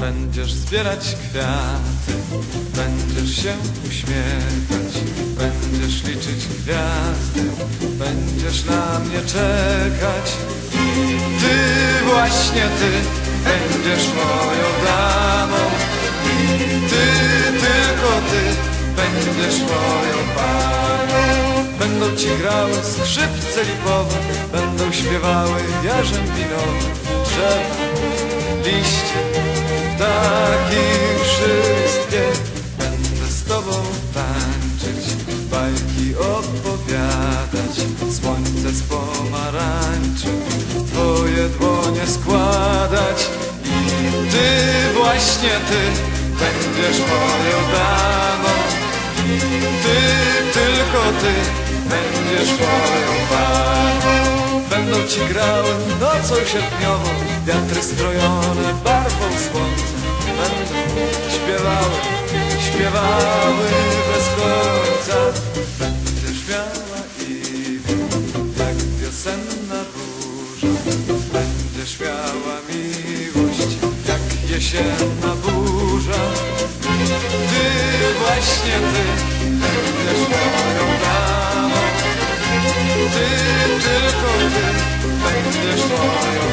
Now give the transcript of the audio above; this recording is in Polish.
Będziesz zbierać kwiaty, będziesz się uśmiechać, będziesz liczyć gwiazdy, będziesz na mnie czekać. Ty, właśnie ty, będziesz moją damą. Ty, tylko ty, będziesz moją panią. Będą ci grały skrzypce lipowe, będą śpiewały jarzębinowe, drzewa, liście, opowiadać, słońce z pomarańczy, twoje dłonie składać. I ty, właśnie ty, będziesz moją damą. Ty, tylko ty, będziesz moją panią. Będą ci grały nocą sierpniową, wiatry strojone barwą słońca. Będą śpiewały, śpiewały bez końca. Jak jesienna burza. Ty, właśnie ty, będziesz moją damą. Ty, tylko ty, będziesz moją